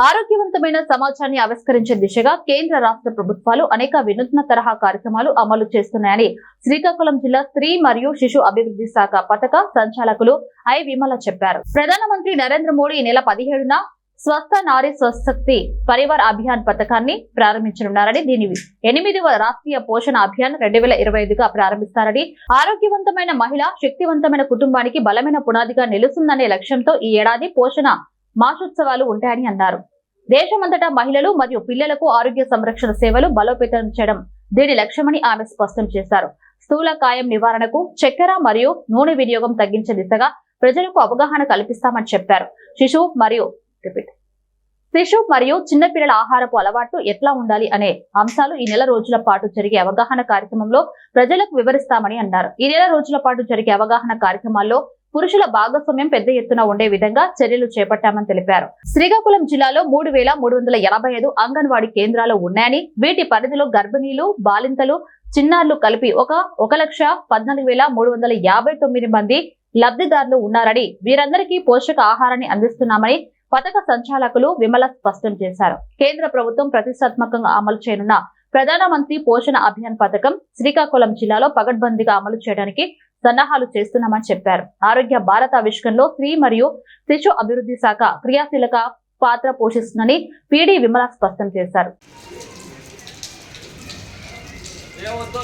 ఆరోగ్యవంతమైన సమాజాన్ని ఆవిష్కరించే దిశగా కేంద్ర రాష్ట్ర ప్రభుత్వాలు అనేక వినూత్న తరహా కార్యక్రమాలు అమలు చేస్తున్నాయని శ్రీకాకుళం జిల్లా స్త్రీ మరియు శిశు అభివృద్ధి శాఖ పథక సంచాలకులు ఐ విమల చెప్పారు. ప్రధానమంత్రి నరేంద్ర మోడీ ఈ నెల పదిహేడున స్వస్థ నారీ స్వశక్తి పరివార్ అభియాన్ పథకాన్ని ప్రారంభించనున్నారని దీని ఎనిమిదవ రాష్ట్రీయ పోషణ అభియాన్ రెండు వేల ఇరవై ఐదుగా ప్రారంభిస్తారని ఆరోగ్యవంతమైన మహిళ శక్తివంతమైన కుటుంబానికి బలమైన పునాదిగా నిలుస్తుందనే లక్ష్యంతో ఈ ఏడాది పోషణ మాసోత్సవాలు ఉంటాయని అన్నారు. దేశమంతటా మహిళలు మరియు పిల్లలకు ఆరోగ్య సంరక్షణ సేవలు బలోపేతం చేయడం దీని లక్ష్యమని ఆమె స్పష్టం చేశారు. స్థూలకాయం నివారణకు చక్కెర మరియు నూనె వినియోగం తగ్గించే దిశగా ప్రజలకు అవగాహన కల్పిస్తామని చెప్పారు. శిశు మరియు రిపీట్. శిశు మరియు చిన్నపిల్లల ఆహారపు అలవాట్లు ఎట్లా ఉండాలి అనే అంశాలు ఈ నెల రోజుల పాటు జరిగే అవగాహన కార్యక్రమంలో ప్రజలకు వివరిస్తామని అన్నారు. ఈ నెల రోజుల పాటు జరిగే అవగాహన కార్యక్రమాల్లో పురుషుల భాగస్వామ్యం పెద్ద ఎత్తున ఉండే విధంగా చర్యలు చేపట్టామని తెలిపారు. శ్రీకాకుళం జిల్లాలో మూడు వేల మూడు వందల ఎనభై ఐదు అంగన్వాడీ కేంద్రాలు ఉన్నాయని వీటి పరిధిలో గర్భిణీలు బాలింతలు చిన్నారులు కలిపి ఒక ఒక లక్ష పద్నాలుగు వేల మూడు వందల యాభై తొమ్మిది మంది లబ్ధిదారులు ఉన్నారని వీరందరికీ పోషక ఆహారాన్ని అందిస్తున్నామని పథక సంచాలకులు విమల స్పష్టం చేశారు. కేంద్ర ప్రభుత్వం ప్రతిష్టాత్మకంగా అమలు చేయనున్న ప్రధానమంత్రి పోషణ అభియాన్ పథకం శ్రీకాకుళం జిల్లాలో పగడ్బందీగా అమలు చేయడానికి సన్నాహాలు చేస్తున్నామని చెప్పారు. ఆరోగ్య భారత ఆవిష్కరణలో స్త్రీ మరియు శిశు అభివృద్ధి శాఖ క్రియాశీలక పాత్ర పోషిస్తుందని పీడీ విమల స్పష్టం చేశారు. ఏమొద్దు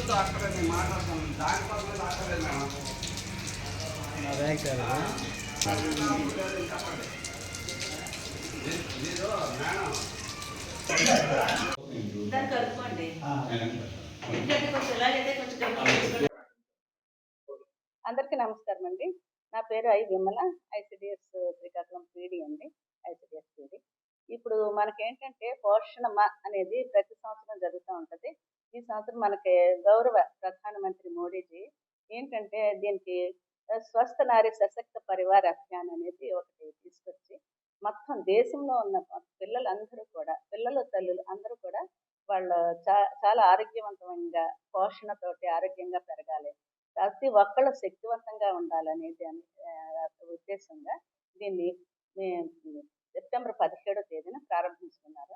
అందరికీ నమస్కారం అండి. నా పేరు I Vimala. ICDS Srikakulam PD అండి. ICDS PD. ఇప్పుడు మనకేంటంటే పోషణ మా అనేది ప్రతి సంవత్సరం జరుగుతూ ఉంటుంది. ఈ సంవత్సరం మనకి గౌరవ ప్రధానమంత్రి మోడీజీ ఏంటంటే దీనికి స్వస్థ నారీ సశక్త పరివార అభియాన్ అనేది ఒకటి తీసుకొచ్చి మొత్తం దేశంలో ఉన్న పిల్లలందరూ కూడా పిల్లలు తల్లులు అందరూ కూడా వాళ్ళు చా చాలా ఆరోగ్యవంతంగా పోషణతోటి ఆరోగ్యంగా పెరగాలి. ప్రతి ఒక్కళ్ళు శక్తివంతంగా ఉండాలనేది ఉద్దేశంగా దీన్ని సెప్టెంబర్ పదిహేడో తేదీన ప్రారంభించుకున్నారు.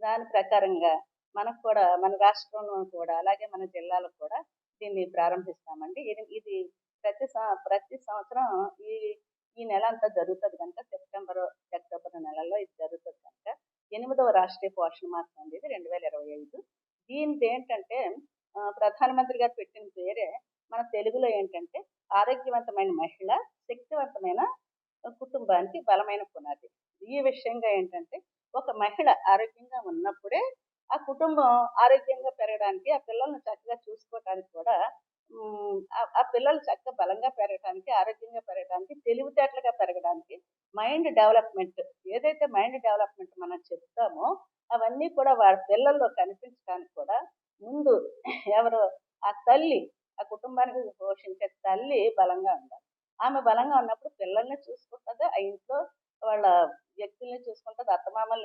దాని ప్రకారంగా మనకు కూడా మన రాష్ట్రంలో కూడా అలాగే మన జిల్లాలో కూడా దీన్ని ప్రారంభిస్తామండి. ఇది ఇది ప్రతి ప్రతి సంవత్సరం ఈ ఈ నెల అంతా జరుగుతుంది కనుక సెప్టెంబర్ అక్టోబర్ నెలలో ఇది జరుగుతుంది కనుక ఎనిమిదవ రాష్ట్రీయ పోషణ మాసం అనేది రెండు వేల ఇరవై ఐదు. దీనిది ఏంటంటే ప్రధానమంత్రి గారు పెట్టిన పేరే మన తెలుగులో ఏంటంటే ఆరోగ్యవంతమైన మహిళ శక్తివంతమైన కుటుంబానికి బలమైన పునాది. ఈ విషయంగా ఏంటంటే ఒక మహిళ ఆరోగ్యంగా ఉన్నప్పుడే ఆ కుటుంబం ఆరోగ్యంగా పెరగడానికి ఆ పిల్లల్ని చక్కగా చూసుకోవడానికి కూడా ఆ- ఆ పిల్లలు చక్కగా బలంగా పెరగడానికి ఆరోగ్యంగా పెరగడానికి తెలివితేటలుగా పెరగడానికి మైండ్ డెవలప్మెంట్ ఏదైతే మైండ్ డెవలప్మెంట్ మనం చెప్తామో అవన్నీ కూడా వాళ్ళ పిల్లల్లో కనిపించడానికి కూడా ముందు ఎవరు ఆ తల్లి ఆ కుటుంబానికి పోషించే తల్లి బలంగా ఉండాలి. ఆమె బలంగా ఉన్నప్పుడు పిల్లల్ని చూసుకుంటుంది ఆ ఇంట్లో వాళ్ళ వ్యక్తుల్ని చూసుకుంటుంది అత్తమామల్ని